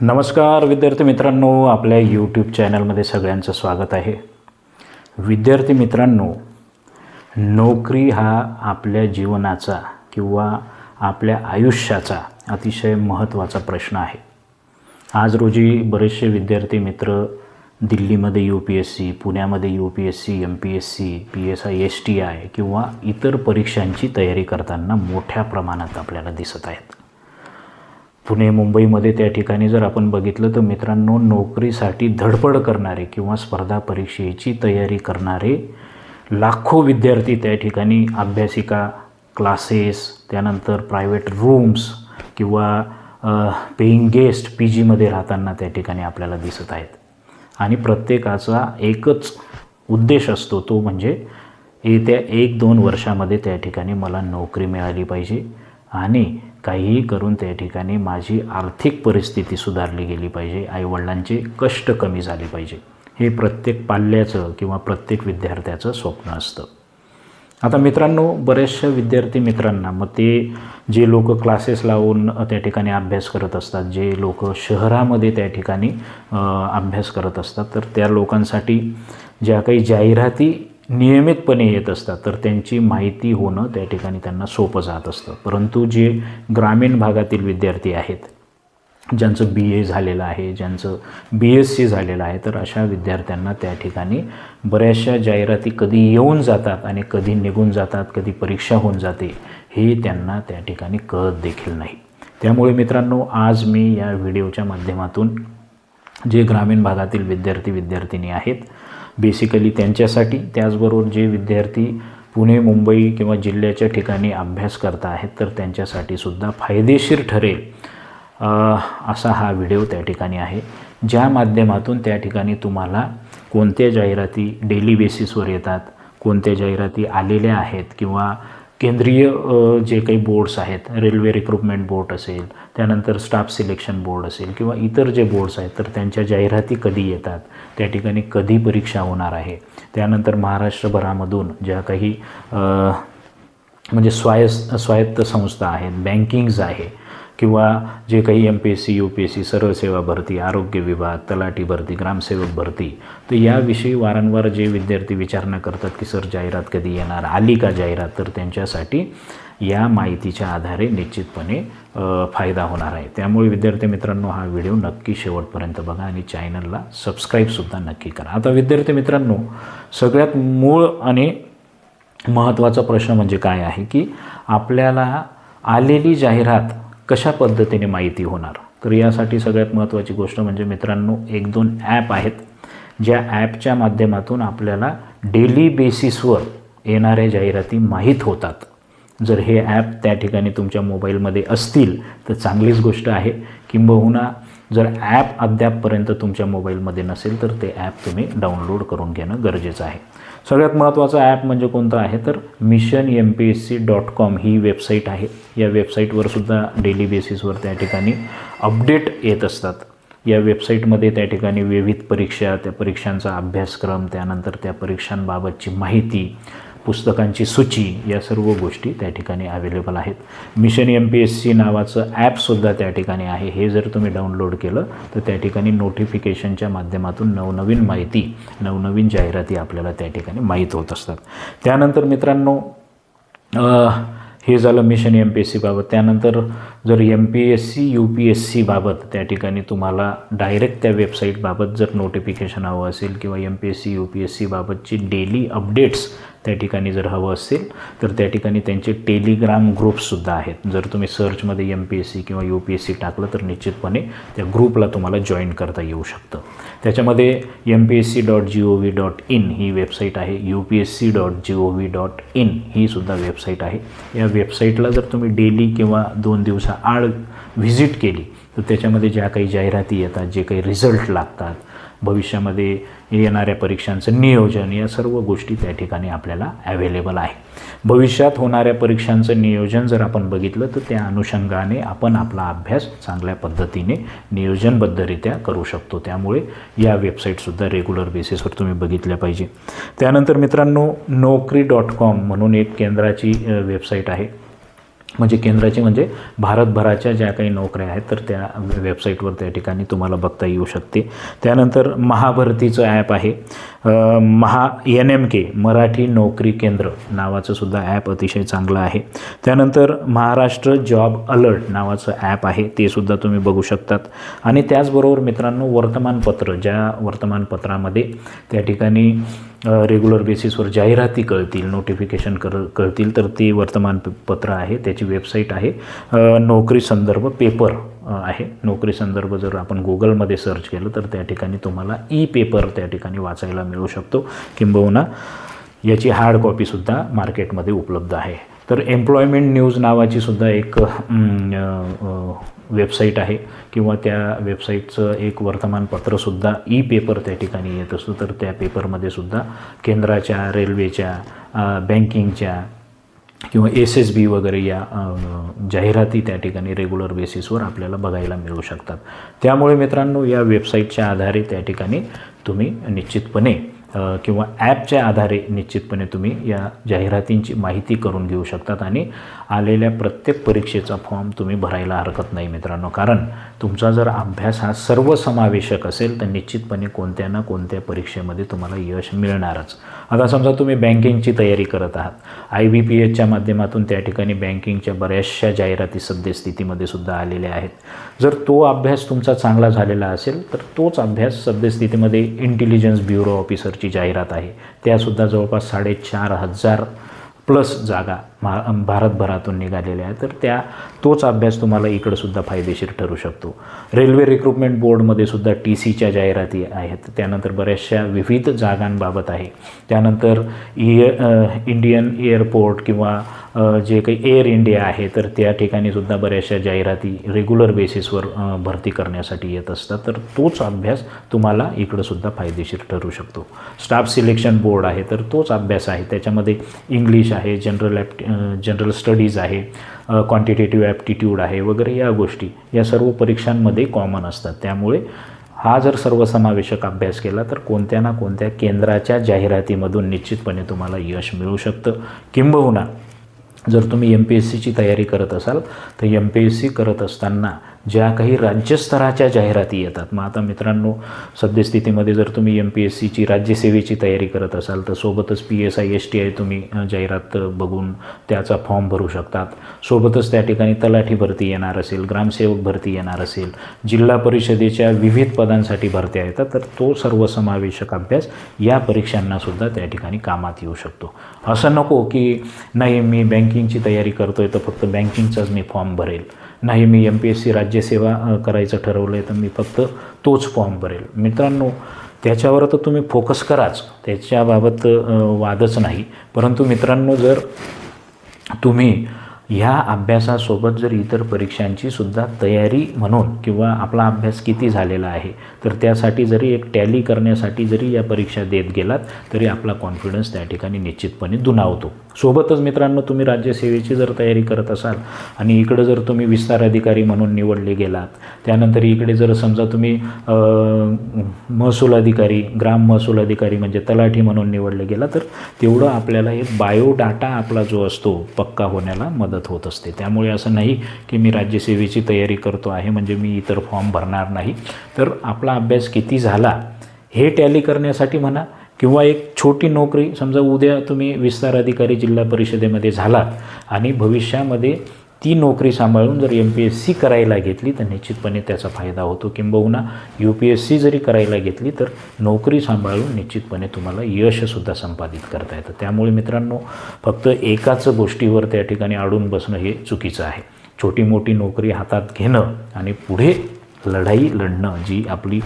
नमस्कार विद्यार्थी मित्रांनो आपल्या यूट्यूब चॅनलमध्ये सगळ्यांचं स्वागत आहे. विद्यार्थी मित्रांनो नोकरी हा आपल्या जीवनाचा किंवा आपल्या आयुष्याचा अतिशय महत्त्वाचा प्रश्न आहे. आज रोजी बरेचसे विद्यार्थी मित्र दिल्लीमध्ये यू पी एस सी पुण्यामध्ये U P S C M P S C P S I S T I किंवा इतर परीक्षांची तयारी करताना मोठ्या प्रमाणात आपल्याला दिसत आहेत. पुणे मुंबईमध्ये त्या ठिकाणी जर आपण बघितलं तर मित्रांनो नोकरीसाठी धडपड करणारे किंवा स्पर्धा परीक्षेची तयारी करणारे लाखो विद्यार्थी त्या ठिकाणी अभ्यासिका क्लासेस त्यानंतर प्रायव्हेट रूम्स किंवा पेईंग गेस्ट पी जीमध्ये राहताना त्या ठिकाणी आपल्याला दिसत आहेत. आणि प्रत्येकाचा एकच उद्देश असतो तो म्हणजे येत्या एक दोन वर्षामध्ये त्या ठिकाणी मला नोकरी मिळाली पाहिजे. आणि काहीही करून त्या ठिकाणी माझी आर्थिक परिस्थिती सुधारली गेली पाहिजे. आईवडिलांचे कष्ट कमी झाले पाहिजे. हे प्रत्येक पाल्याचं किंवा प्रत्येक विद्यार्थ्याचं स्वप्न असतं. आता मित्रांनो बऱ्याचशा विद्यार्थी मित्रांना मग ते जे लोक क्लासेस लावून त्या ठिकाणी अभ्यास करत असतात जे लोक शहरामध्ये त्या ठिकाणी अभ्यास करत असतात तर त्या लोकांसाठी ज्या काही जाहिराती नियमितपणे येत असतात तर त्यांची माहिती होणं त्या ठिकाणी त्यांना सोपं जात असतं. परंतु जे ग्रामीण भागातील विद्यार्थी आहेत ज्यांचं बी ए झालेलं आहे ज्यांचं बी एस सी झालेलं आहे तर अशा विद्यार्थ्यांना त्या ठिकाणी बऱ्याचशा जाहिराती कधी येऊन जातात आणि कधी निघून जातात कधी परीक्षा होऊन जाते हे त्यांना त्या ठिकाणी कळत देखील नाही. त्यामुळे मित्रांनो आज मी या व्हिडिओच्या माध्यमातून जे ग्रामीण भागातील विद्यार्थी विद्यार्थिनी आहेत बेसिकली त्यांच्यासाठी त्याचबरोबर जे विद्यार्थी पुणे मुंबई किंवा जिल्ह्याच्या ठिकाणी अभ्यास करत आहेत तर त्यांच्यासाठी सुद्धा फायदेशीर ठरेल असा हा व्हिडिओ त्या ठिकाणी आहे ज्या माध्यमातून त्या ठिकाणी तुम्हाला कोणत्या जाहिराती डेली बेसिसवर येतात कोणत्या जाहिराती आलेल्या आहेत किंवा केंद्रीय जे काही बोर्ड्स आहेत रेल्वे रिक्रुटमेंट बोर्ड असेल त्यानंतर स्टाफ सिलेक्शन बोर्ड असेल किंवा इतर जे बोर्ड्स आहेत तर त्यांच्या जाहिराती कधी येतात त्या ठिकाणी कधी परीक्षा होणार आहे. त्यानंतर महाराष्ट्रभरामधून ज्या काही म्हणजे स्वायस् स्वायत्त संस्था आहेत बँकिंग्ज आहे किंवा जे काही M P S C U P S C सरळ सेवा भरती आरोग्य विभाग तलाठी भरती ग्रामसेवक भरती तर याविषयी वारंवार जे विद्यार्थी विचारणा करतात की सर जाहिरात कधी येणार? आली का जाहिरात? तर त्यांच्यासाठी या माहितीच्या आधारे निश्चितपणे फायदा होणार आहे. त्यामुळे विद्यार्थी मित्रांनो हा व्हिडिओ नक्की शेवटपर्यंत बघा आणि चॅनलला सबस्क्राईबसुद्धा नक्की करा. आता विद्यार्थी मित्रांनो सगळ्यात मूळ आणि महत्त्वाचा प्रश्न म्हणजे काय आहे की आपल्याला आलेली जाहिरात कशा पद्धतीने माहिती होणार? तर यासाठी सगळ्यात महत्त्वाची गोष्ट म्हणजे मित्रांनो एक दोन ॲप आहेत ज्या ॲपच्या माध्यमातून आपल्याला डेली बेसिसवर येणाऱ्या जाहिराती माहीत होतात. जर हे ॲप त्या ठिकाणी तुमच्या मोबाईलमध्ये असतील तर चांगलीच गोष्ट आहे. किंबहुना जर ॲप अद्यापपर्यंत तुमच्या मोबाईलमध्ये नसेल तर ते ॲप तुम्ही डाउनलोड करून घेणं गरजेचं आहे. सगळ्यात महत्त्वाचं ॲप म्हणजे कोणतं आहे? तर mission M P S C dot com ही वेबसाईट आहे. या वेबसाईटवर सुद्धा डेली बेसिसवर त्या ठिकाणी अपडेट येत असतात. या वेबसाईटमध्ये त्या ठिकाणी विविध परीक्षा त्या परीक्षांचा अभ्यासक्रम त्यानंतर त्या परीक्षांबाबतची माहिती पुस्तकांची सूची या सर्व गोष्टी त्या ठिकाणी अवेलेबल आहेत. Mission M P S C नावाचं ॲपसुद्धा त्या ठिकाणी आहे. हे जर तुम्ही डाउनलोड केलं तर त्या ठिकाणी नोटिफिकेशनच्या माध्यमातून नवनवीन माहिती नवनवीन जाहिराती आपल्याला त्या ठिकाणी माहीत होत असतात. त्यानंतर मित्रांनो हे झालं मिशन एम पी एस सीबाबत त्यानंतर जर M P S C U P S सीबाबत त्या ठिकाणी तुम्हाला डायरेक्ट त्या वेबसाईटबाबत जर नोटिफिकेशन हवं असेल किंवा M P S C U P S सीबाबतची daily updates त्या ठिकाणी जर हवं असेल तर त्या ठिकाणी त्यांचे टेलिग्राम ग्रुप्ससुद्धा आहेत. जर तुम्ही सर्चमध्ये एम पी एस सी किंवा यू पी एस सी टाकलं तर निश्चितपणे त्या ग्रुपला तुम्हाला जॉईन करता येऊ शकतं. त्याच्यामध्ये M P S C dot G O V dot in he website आहे. U P S C dot G O V dot in ही सुद्धा वेबसाईट आहे. या वेबसाईटला जर तुम्ही डेली किंवा दोन दिवसाआड व्हिजिट केली तर त्याच्यामध्ये ज्या काही जाहिराती येतात जे काही रिझल्ट लागतात भविष्यामध्ये येणाऱ्या परीक्षांचं नियोजन या सर्व गोष्टी त्या ठिकाणी आपल्याला ॲवेलेबल आहे. भविष्यात होणाऱ्या परीक्षांचं नियोजन जर आपण बघितलं तर त्या अनुषंगाने आपण आपला अभ्यास चांगल्या पद्धतीने नियोजनबद्धरित्या करू शकतो. त्यामुळे या वेबसाईटसुद्धा रेग्युलर बेसिसवर तुम्ही बघितल्या पाहिजे. त्यानंतर मित्रांनो नोकरी डॉट कॉम म्हणून एक केंद्राची वेबसाईट आहे. म्हणजे केंद्राची म्हणजे भारतभराच्या ज्या काही नोकऱ्या आहेत तर त्या वेबसाईटवर त्या ठिकाणी तुम्हाला बघता येऊ शकते. त्यानंतर महाभरतीचं ॲप आहे. Maha N M K Marathi नोकरी केंद्र नावाचं सुद्धा ॲप अतिशय चांगलं आहे. त्यानंतर महाराष्ट्र जॉब अलर्ट नावाचं ॲप आहे ते सुद्धा तुम्ही बघू शकतात. आणि त्याचबरोबर मित्रांनो वर्तमानपत्र ज्या वर्तमानपत्रामध्ये त्या ठिकाणी रेग्युलर बेसिसवर जाहिराती कळतील नोटिफिकेशन कर कळतील तर ती वर्तमानपत्र आहे त्याची वेबसाईट आहे. नोकरी संदर्भ पेपर आहे. नोकरी संदर्भ जर आपण गुगलमध्ये सर्च केलं तर त्या ठिकाणी तुम्हाला ई पेपर त्या ठिकाणी वाचायला मिळू शकतो. किंबहुना याची हार्ड कॉपीसुद्धा मार्केटमध्ये उपलब्ध आहे. तर एम्प्लॉयमेंट न्यूज नावाची सुद्धा एक वेबसाईट आहे. किंवा त्या वेबसाईटचं एक वर्तमानपत्रसुद्धा ई पेपर त्या ठिकाणी येत असतो. तर त्या पेपरमध्ये सुद्धा केंद्राच्या रेल्वेच्या बँकिंगच्या किंवा एस एस बी वगैरे या जाहिराती त्या ठिकाणी रेग्युलर बेसिसवर आपल्याला बघायला मिळू शकतात. त्यामुळे मित्रांनो या वेबसाईटच्या आधारे त्या ठिकाणी तुम्ही निश्चितपणे किंवा ॲपच्या आधारे निश्चितपणे तुम्ही या जाहिरातींची माहिती करून घेऊ शकतात आणि आलेल्या प्रत्येक परीक्षेचा फॉर्म तुम्ही भरायला हरकत नाही मित्रांनो. कारण तुमचा जर अभ्यास हा सर्वसमावेशक असेल तर निश्चितपणे कोणत्या ना कोणत्या परीक्षेमध्ये तुम्हाला यश मिळणारच. आता समजा तुम्ही बँकिंगची तयारी करत आहात. आय बी पी एचच्या माध्यमातून त्या ठिकाणी बँकिंगच्या बऱ्याचशा जाहिराती सद्यस्थितीमध्ये सुद्धा आलेल्या आहेत. जर तो अभ्यास तुमचा चांगला झालेला असेल तर तोच अभ्यास सद्यस्थितीमध्ये इंटेलिजन्स ब्युरो ऑफिसर ऑफिसरची जाहिरात आहे. त्यासुद्धा जवळपास साडेचार हजार प्लस जागा मा भारतभरातून निघालेल्या आहे तर त्या तोच अभ्यास तुम्हाला इकडंसुद्धा फायदेशीर ठरू शकतो. रेल्वे रिक्रुटमेंट बोर्डमध्ये सुद्धा टी सीच्या जाहिराती आहेत. त्यानंतर बऱ्याचशा विविध जागांबाबत आहे. त्यानंतर इय इंडियन एअरपोर्ट किंवा जे काही एअर इंडिया आहे तर त्या ठिकाणी सुद्धा बऱ्याचशा जाहिराती रेग्युलर बेसिसवर भरती करण्यासाठी येत असतात. तर तोच अभ्यास तुम्हाला इकडंसुद्धा फायदेशीर ठरू शकतो. स्टाफ सिलेक्शन बोर्ड आहे तर तोच अभ्यास आहे. त्याच्यामध्ये इंग्लिश आहे जनरल ॲप्ट जनरल स्टडीज आहे क्वांटिटेटिव्ह ॲप्टिट्यूड आहे वगैरे या गोष्टी या सर्व परीक्षांमध्ये कॉमन असतात. त्यामुळे हा जर सर्वसमावेशक अभ्यास केला तर कोणत्या ना कोणत्या केंद्राच्या जाहिरातीमधून निश्चितपणे तुम्हाला यश मिळू शकतं. किंबहुना जर तुम्ही एम पी एस सीची तयारी करत असाल तर एम पी एस सी करत असताना ज्या काही राज्यस्तराच्या जाहिराती येतात. मग आता मित्रांनो सद्यस्थितीमध्ये जर तुम्ही एम पी एस सीची राज्यसेवेची तयारी करत असाल तर सोबतच P S I S T I तुम्ही जाहिरात बघून त्याचा फॉर्म भरू शकतात. सोबतच त्या ठिकाणी तलाठी भरती येणार असेल ग्रामसेवक भरती येणार असेल जिल्हा परिषदेच्या विविध पदांसाठी भरत्या येतात तर तो सर्वसमावेशक अभ्यास या परीक्षांनासुद्धा त्या ठिकाणी कामात येऊ शकतो. असं नको की नाही मी बँकिंगची तयारी करतो आहे तर फक्त बँकिंगचाच मी फॉर्म भरेल. नाही मी एम पी एस सी राज्यसेवा करायचं ठरवलं आहे तर मी फक्त तोच फॉर्म भरेल. मित्रांनो त्याच्यावर तर तुम्ही फोकस कराच. त्याच्याबाबत वादच नाही. परंतु मित्रांनो जर तुम्ही ह्या अभ्यासासोबत जर इतर परीक्षांची सुद्धा तयारी म्हणून किंवा आपला अभ्यास किती झालेला आहे तर त्यासाठी जरी एक टॅली करण्यासाठी जरी या परीक्षा देत गेलात तरी आपला कॉन्फिडन्स त्या ठिकाणी निश्चितपणे दुनावतो सोबतच मित्रांनो तुम्ही राज्यसेवेची जर तयारी करत असाल आणि इकडं जर तुम्ही विस्तार अधिकारी म्हणून निवडले गेलात त्यानंतर इकडे जर समजा तुम्ही महसूल अधिकारी ग्राम महसूल अधिकारी म्हणजे तलाठी म्हणून निवडले गेला तर तेवढं आपल्याला एक बायोडाटा आपला जो असतो पक्का होण्याला मदत मदत होत असते. त्यामुळे असं नाही की मी राज्यसेवेची तयारी करतो आहे म्हणजे मी इतर फॉर्म भरणार नाही. तर आपला अभ्यास किती झाला हे टॅली करण्यासाठी म्हणा किंवा एक छोटी नोकरी समजा उद्या तुम्ही विस्तार अधिकारी जिल्हा परिषदेमध्ये झालात आणि भविष्यामध्ये ती नोकरी सांभाळून जर एम पी एस सी करायला घेतली तर निश्चितपणे त्याचा फायदा होतो किंबहुना. यू पी एस सी जरी करायला घेतली तर नोकरी सांभाळून निश्चितपणे तुम्हाला यशसुद्धा संपादित करता येतं. त्यामुळे मित्रांनो फक्त एकाच गोष्टीवर त्या ठिकाणी अडून बसणं हे चुकीचं आहे. छोटी मोठी नोकरी हातात घेणं आणि पुढे लढाई लढणं जी आपली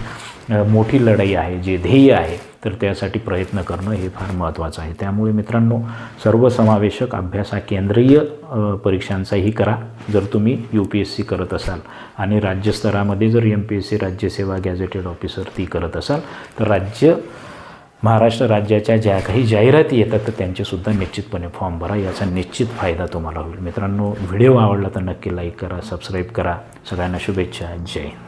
मोठी लढाई आहे जे ध्येय आहे तर त्यासाठी प्रयत्न करणं हे फार महत्त्वाचं आहे. त्यामुळे मित्रांनो सर्वसमावेशक अभ्यास हा केंद्रीय परीक्षांचाही करा. जर तुम्ही यू पी एस सी करत असाल आणि राज्यस्तरामध्ये जर एम पी एस सी राज्यसेवा गॅझेटेड ऑफिसर ती करत असाल तर राज्य महाराष्ट्र राज्याच्या ज्या काही जाहिराती येतात तर त्यांचेसुद्धा निश्चितपणे फॉर्म भरा. याचा निश्चित फायदा तुम्हाला होईल. मित्रांनो व्हिडिओ आवडला तर नक्की लाईक करा सबस्क्राईब करा. सगळ्यांना शुभेच्छा. जय हिंद.